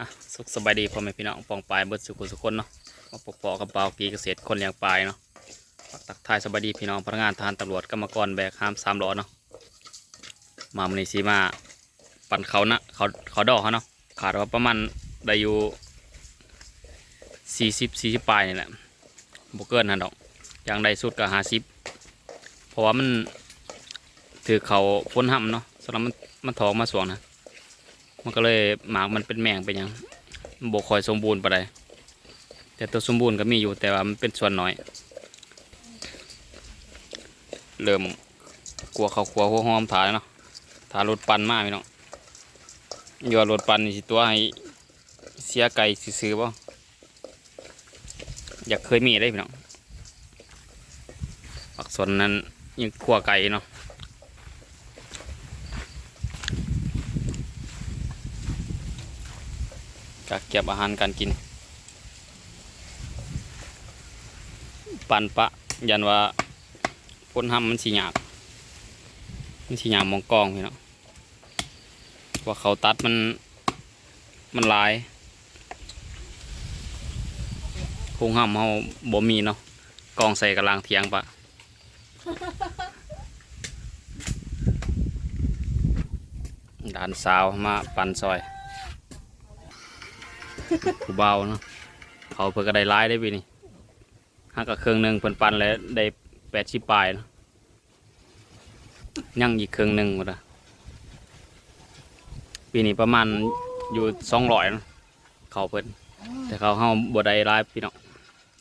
อะสุขสบายดีพ่อแม่พี่น้องปองปลายเบิดสุขุสุขคนเนาะมาปกปอกับเปากีเกษตรคนเลี้ยงปลายเนาะฝากตักทายสบายดีพี่น้องพนักงานทหารตำรวจกรรมกรแบกหามสามล้อเนาะมามันนี้สีมาปั่นเขานะเขาเขาดอกเขาเนาะขาดว่าประมาณได้อยู่สี่สิบสี่สิบปลายนี่แหละบวเกินนะดอกอย่างใดสุดก็ห้าสิบเพราะว่ามันถือเขาพ้นห้ำเนาะสำหรับมันมันถอกมาสวงนะ มันก็เลยหมากมันเป็นแมงเป็นยังบกคอยสมบูรณ์ไปไดแต่ตัวสมบูรณ์ก็มีอยู่แต่ว่ามันเป็นส่วนน้อย เริ่มกลัวเขากลัวหัวหอมถ่ายเนาะถ่ายรถปันมากพี่น้องอย่ารถปันนี่สิตัวให้เสียไก่ซื้อบ่อยากเคยมีได้พี่น้องปักส่วนนั้นยังขัวไก่เนาะ กักเก็บอาหารการกิน ปันปะ ยันว่าพ้นห้ำมันสีหยาบมันสีหยาบมองกองพี่เนาะว่าเขาตัดมันมันลายคงห้ำเขาบ่มีเนาะกองใส่กระลางเทียงปะด่านสาวมาปันซอย ผู้เบาเนาะเขาเพิ่นก็ได้ร้ายได้ปีนี่หักกับเครื่องหนึ่งเพิ่นปันแล้วได้แปดชิปลายเนาะยังอีกเครื่องหนึ่งหมดอะปีนี้ประมาณอยู่สองร้อยเนาะเขาเพิ่นแต่เขาเฮาบ่ได้ร้ายพี่น้อง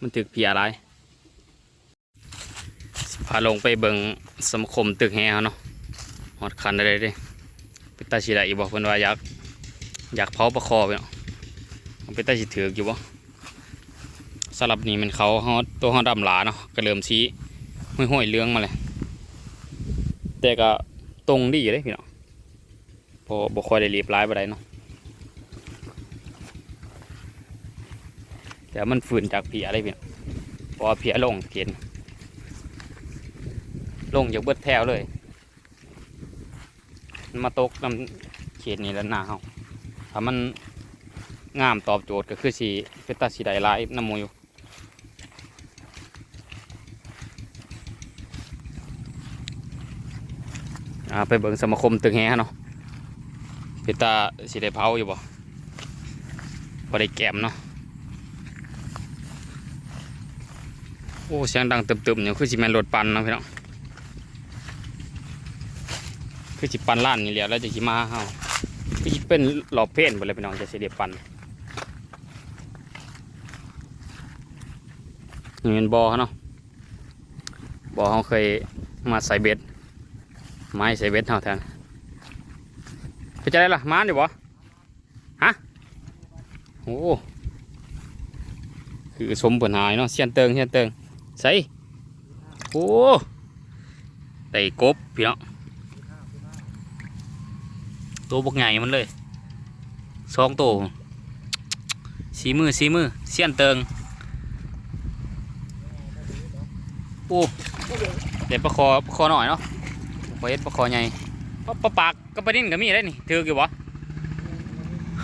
มันถึกเพียร้ายพาลงไปเบิ่งสมาคมตึกแฮเขาเนาะฮอดคันได้เลยด้เป็นตาชีได้อีบอกเพิ่นว่าอยากอยากเผาประคอพี่น้อ งมันเป็นตาสิถือกอยู่บ่สลับนี่มันเขาเฮาตัวฮาดำหลาเนาะก็เริ่มชี้ห้อยๆเรื่องมาเลยแต่ก็ตรงดีอยู่เลยพี่เน้องพอบ่ค่อยได้รีบร้ายบ่ไดเนาะแต่มันฝืนจากเพียอะไรพี่เน้องเพอเพียลงเขียนลงจากเบิดแถวเลยมาตกน้ำเขตนี้แล้วหนาเฮาถ้ามัน งามตอบโจทย์ก็คือสีเป็นตาสีไดลายน้ำมูอยู่ไปเบิ่งสมาคมตึกแฮเนาะเป็นตาสีได้เผาอยู่บ่บ่ได้แกมเนาะโอ้เสียงดังตึมๆอยู่ยคือสิแมนรถปั่นนะพี่น้องคือสิปั่นล้านนี่แหละแล้วจะสิมาเฮาคือสิเป็นหลอบเพนบ่เลยพี่น้องจะสิได้ปั่น นี่เป็นบอเขาเนาะบอเขาเคยมาใส่เบ็ด ไม้ใส่เบ็ดเท่าแทนไปจะได้ล่ะม้านอยู่บ่ฮะโอ้คือสมผลหายเนาะเสียนเติงเสียนเติงใส่โอ้ได้กบพี่เนาะตัวบกใหญ่มันเลยสองตัวสีมือสีมือเสียนเติง โอ้เด็ดปลาคอปลาคอหน่อยเนาะบ่เฮ็ดปลาคอใหญ่ปลาปาปากกับปลาดิ้นก็มีได้นี่ถืออยู่บ่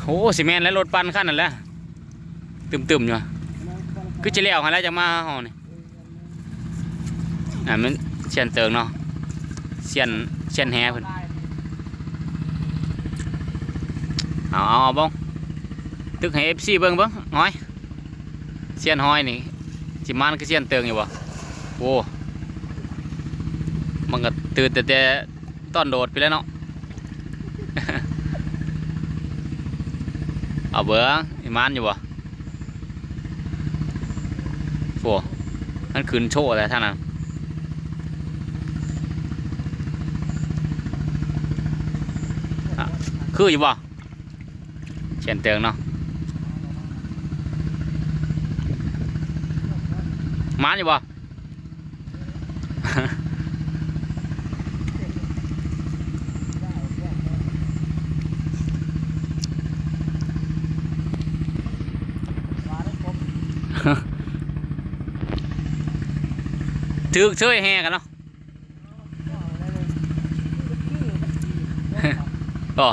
โอ้สิแมนแล้วรถปั่นคันนั่นแหละตึมๆอยู่คือจะเลี้ยวหันแล้วจะมาเฮานี่อ่ามันเสียนเติงเนาะเสียนเสียนแฮเพิ่นเอาเอาเอาบ้งตึกให้ FC เบิ่งเบิ่งห้อยเสียนห้อยนี่สิมันคือเสียนเติงอยู่บ่ โอ้มันก็ตื่นแต่แต่ตอนโดดไปแล้วเนาะเอาเบิ้งไอ้มันอยู่บ่โอ้มันขึ้นโชว์แล้วท่านน่ะคืออยู่บ่เชียนเตืองเนาะมันอยู่บ่ ถือช่วยแห่กันเนาะก็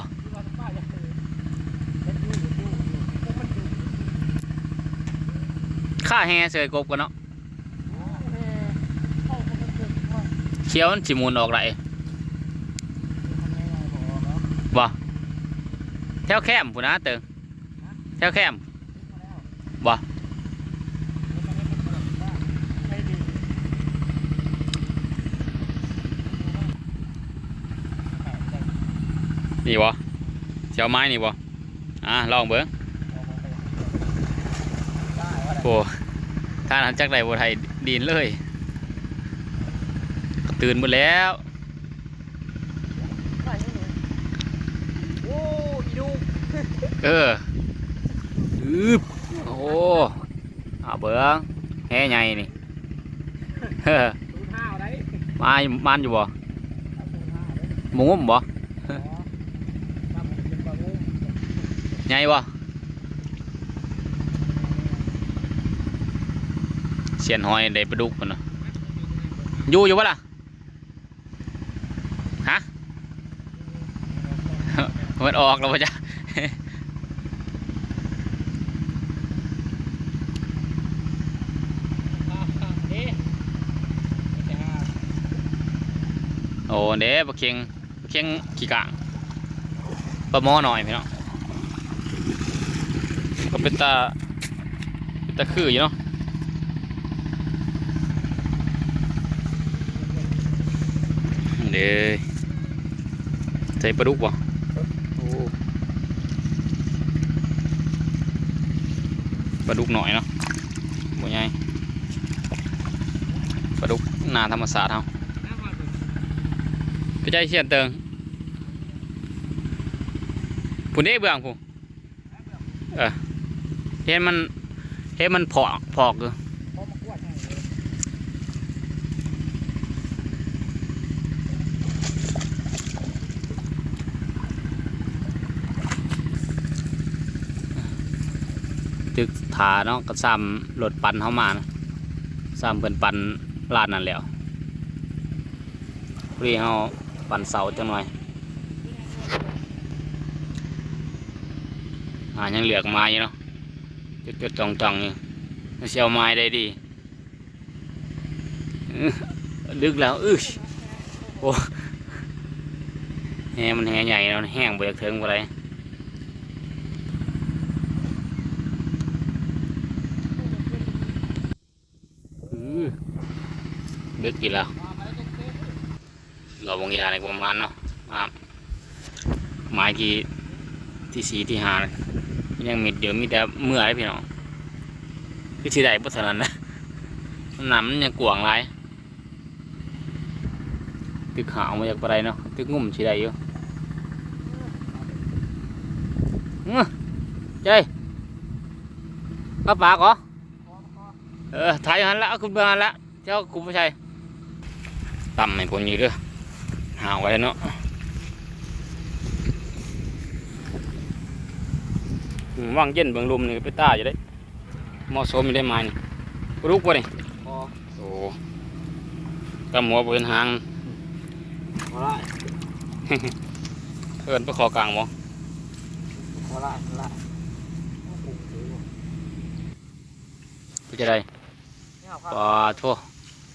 ข้าแห่เสยกบกันเนาะเขียวมันสิมูลออกไรบ่แถวแคมปุ่นนะเติงแถวแคมบ่ นี่บ่เสียวไม้นี่บ่อะลองเบิ่งโอ้ท่านหันจักไดบ่ไทยดีนเลย ตื่นหมดแล้วโอ้ยดูเอออึบโอ้อาเบิ้งแห่ใหญ่นี่เฮ้อดูท่าอะไรมามันอยู่บ่หมูมบ่ หญ่บ่เสียนหอยได้ปลาดุกพุ่นน่ะอยู่อยู่บ่ล่ะฮะมันออกแล้วบ่จ๊ะโอ้เด้ปลาเค็งปลาเค็งขี้กางปลาหม้อหน่อยพี่น้อง ก็เป็นตาเป็นตาคืออยู่เนาะเด้ใส่ปลาดุกบ่ปลาดุกหน่อยเนาะบ่ใหญ่ปลาดุกนาธรรมศาสตร์เฮาไปใจเชียนเติงผู้นี้เบื้องผู้เออ เห็นมันเห็นมันพอกพอกอยู่ตึกถาเนาะก็ซ้ำรถปั่นเข้ามานะซ้ำเพิ่นปั่นลาดนั่นแล้วพอดีเฮาปั่นเสาจังหน่อยอ่ายังเหลือกไม้อยู่เนาะ จุดจุดๆจ่องจ่องๆอยู่เสียวไม้ได้ดีอื้อดึกแล้วอื้อโอ้แหมันแหใหญ่แล้วแห้งเบิกเถิงบ่ไรอื้อดึกกี่แล้วเราบางอย่างในประมาณเนาะไม้ที่ที่สีที่หายั ยังมีเดี๋ยวมีแต่เมื่อยพี่น้องคือที่ใดพุทธนันนะน้ำมันยังกวางไรตึกหาวมาจากอะไรเนาะตึกงุ่มที่ใดอยู่อื้อเจ้ยป้าปากเหรอเออถ่ายหันละคุณเบืองหันละเจ้าคุณผู้ชายต่ำให้ผมอยู่เด้อหาวไว้เนาะอืม ว่างเย็นเบิ่งลมนี่ไปตาอยู่ได้เหมอสมอยู่ได้ไหมนี่รุกบ่นี่พอโอ้ตำหัวบ่เป็นหางพอละเอิ้นไปขอกลางบ่พอละพอละไปจะได้เนี่ยคปรับลาทั่ว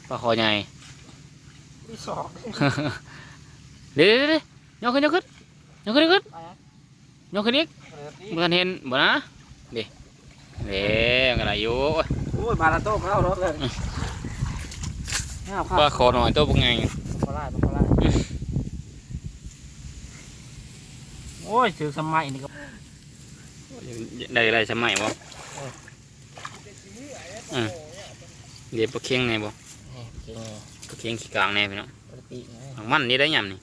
ปลาคอใหญ่ที่สองเดี๋ยวเดี๋ยวเดี๋ยวยกขึ้นยกขึ้นยกขึ้นยกขึ้นไปนะยกขึ้นอีก เปิดดิบ่ทันเห็นบ่นะเด้เด้กระไรอยู่โอ้ยมาละโต๊ะเข้ารถเลยเนี่ยคปลารับคอหน่อยตัวบ่ไงพอละพอละโอ้ยถือสมัยนี่ก็ได้อะไรสมัยบ่อืมเดี๋ยวปลาเค็งไงบ่เก่งปลาเค็งขี้กลางแน่พี่น้องปกติไงหางมันนี่ได้ยำนี่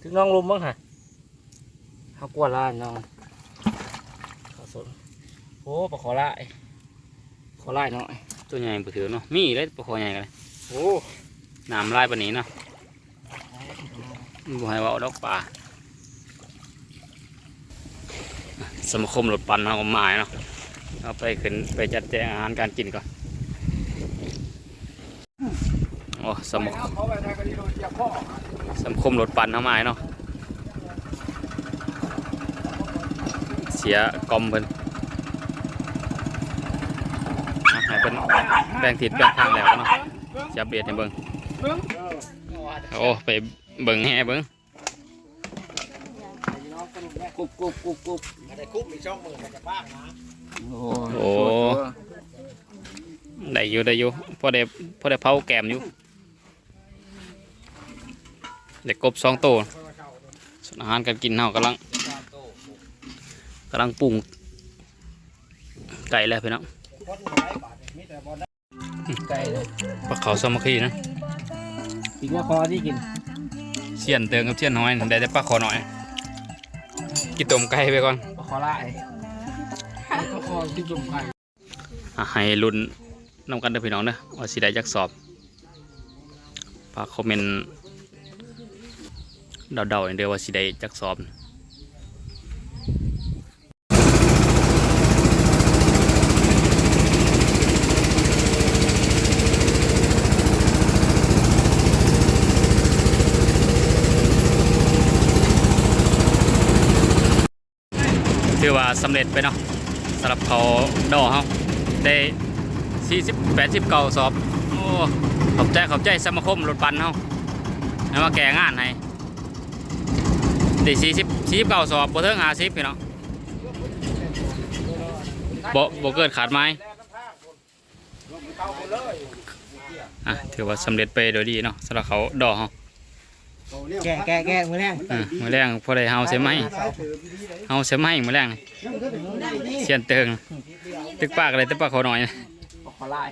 ถึงน้องลุมบ้างฮะเขากลัวล่าน้องเขาสนโอ้ปลาขอไล่ขอไล่หน่อยตัวใหญ่บ่ถือเนาะมีเลยปลาคอใหญ่กันเลยโอ้น้ำลายปานนี้เนาะบ่ให้เว่าดอกปลาสมาคมรถปั่นเฮาก็มาเนาะเอาไปขึ้นไปจัดแจงอาหารการกินก่อนโอ้สมาคมเขาไปทางกระดิ่งเหยียบพ่อสมาคมรถปั่นเฮามาเนาะ สียกอมเพิ่นให้เป็นแบ่งทิศแบ่งทางแล้วกันเนาะจะอัปเดตให้เบิ่งโอ้ไปเบิ่งแห่เบิ่งกุบกุบกุบกุบได้คุบมีช่องมือมันจะบ้างนะโอ้โอ้ได้อยู่ได้อยู่พอได้พอได้เผาแกมอยู่เด็กกบสองตัวส่วนอาหารการกินเฮากำลัง กำลังปรุงไก่แล้วพี่น้องคนไหนบาทมีแต่บอลได้ไก่เลยปลาเขาสามัคคีนะอีกว่าคอที่กินเสียนเติงกับเสียนน้อยได้แต่ปลาขอหน่อย กินต้มไก่ไปก่อนปลาคอลายปลาคอที่จุ่มไข่อะให้ลุ้นนำกันเด้อพี่น้องเด้อว่าสิได้จักสอบฝากคอมเมนต์เดาๆอย่างเดียวว่าสิได้จักสอบ ถือว่าสำเร็จไปเนาะสำหรับเขาดอเขาได้40 80เก่าสอบโอ้ขอบใจขอบใจสมาคมรถปันเขาให้มาแก่งานให้ได้40 40เก่าสอบบ่เทิง50พี่เนาะบ่บ่เกิดขาดไม้อะถือว่าสำเร็จไปโดยดีเนาะสำหรับเขาดอเขา แก่แก่แก่มือแรงอะมื้อแรงพอได้เฮาใช่ไหมเฮาใช่ไหมมื้อแรงนี่เสียนเติงตึกปากอะไรตึกปากเขาหน่อยปลาคอลาย